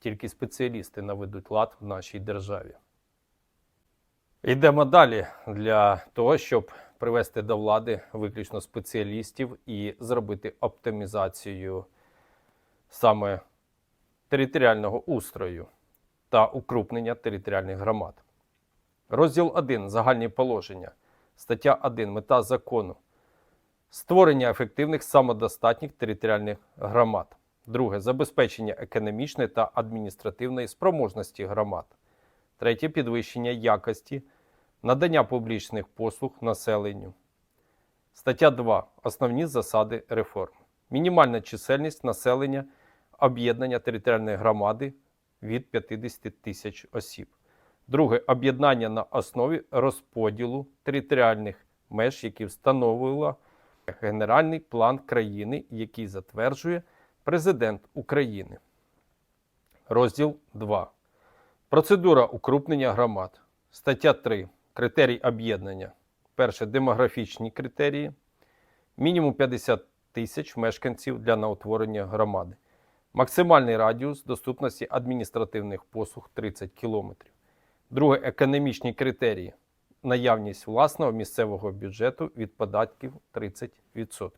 Тільки спеціалісти наведуть лад в нашій державі. Йдемо далі для того, щоб привести до влади виключно спеціалістів і зробити оптимізацію саме територіального устрою та укрупнення територіальних громад. Розділ 1. Загальні положення. Стаття 1. Мета закону. Створення ефективних самодостатніх територіальних громад. Друге. Забезпечення економічної та адміністративної спроможності громад. Третє. Підвищення якості надання публічних послуг населенню. Стаття 2. Основні засади реформ. Мінімальна чисельність населення об'єднання територіальної громади від 50 тисяч осіб. Друге об'єднання на основі розподілу територіальних меж, які встановила Генеральний план країни, який затверджує Президент України. Розділ 2. Процедура укрупнення громад. Стаття 3. Критерій об'єднання. Перше демографічні критерії. Мінімум 50 тисяч мешканців для наутворення громади. Максимальний радіус доступності адміністративних послуг 30 км. Друге економічні критерії. Наявність власного місцевого бюджету від податків 30%.